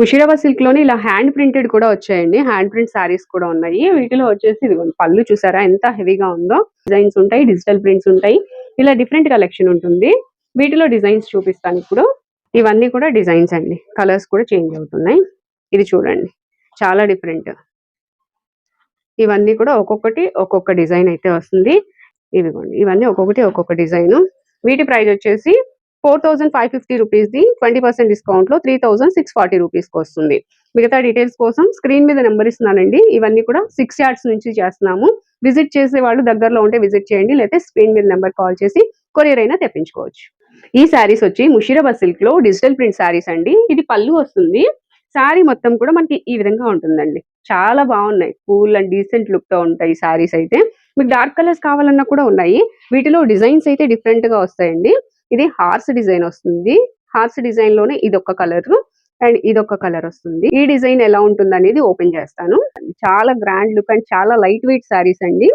ముషిరాబాద్ సిల్క్లోని ఇలా hand printed కూడా వచ్చాయండి. హ్యాండ్ ప్రింట్ సారీస్ కూడా ఉన్నాయి. వీటిలో వచ్చేసి ఇదిగోండి పళ్ళు చూసారా? ఎంత హెవీగా ఉందో. డిజైన్స్ ఉంటాయి డిజిటల్ ప్రింట్స్ ఉంటాయి. ఇలా డిఫరెంట్ కలెక్షన్ ఉంటుంది. వీటిలో డిజైన్స్ చూపిస్తాను ఇప్పుడు. ఇవన్నీ కూడా డిజైన్స్ అండి. కలర్స్ కూడా చేంజ్ అవుతున్నాయి. ఇది చూడండి. చాలా డిఫరెంట్. ఇవన్నీ కూడా ఒక్కొక్కటి ఒక్కొక్క డిజైన్ అయితే వస్తుంది. ఇదిగోండి. ఇవన్నీ ఒక్కొక్కటి ఒక్కొక్క డిజైన్. వీటి ప్రైస్ వచ్చేసి four thousand five fifty rupees the twenty percent డిస్కౌంట్లో త్రీ థౌసండ్ సిక్స్ ఫార్టీ రూపీస్కి వస్తుంది. మిగతా డీటెయిల్స్ కోసం స్క్రీన్ మీద నెంబర్ ఇస్తున్నానండి. ఇవన్నీ కూడా సిక్స్ యార్డ్స్ నుంచి చేస్తున్నాము. విజిట్ చేసే వాళ్ళు దగ్గరలో ఉంటే విజిట్ చేయండి. లేకపోతే స్క్రీన్ మీద నెంబర్ కాల్ చేసి కొరియర్ అయినా తెప్పించుకోవచ్చు. ఈ శారీస్ వచ్చి ముషిరాబాద్ సిల్క్లో డిజిటల్ ప్రింట్ శారీస్ అండి. ఇది పళ్ళు వస్తుంది. శారీ మొత్తం కూడా మనకి ఈ విధంగా ఉంటుందండి. చాలా బాగున్నాయి. కూల్ అండ్ డీసెంట్ లుక్తో ఉంటాయి శారీస్ అయితే. మీకు డార్క్ కలర్స్ కావాలన్నా కూడా ఉన్నాయి. వీటిలో డిజైన్స్ అయితే డిఫరెంట్గా వస్తాయండి. ఇది హార్స్ డిజైన్ వస్తుంది. హార్స్ డిజైన్లోనే ఇది ఒక కలర్ అండ్ ఇది ఒక కలర్ వస్తుంది. ఈ డిజైన్ ఎలా ఉంటుంది అనేది ఓపెన్ చేస్తాను. చాలా గ్రాండ్ లుక్ అండ్ చాలా లైట్ వెయిట్ సారీస్ అండి.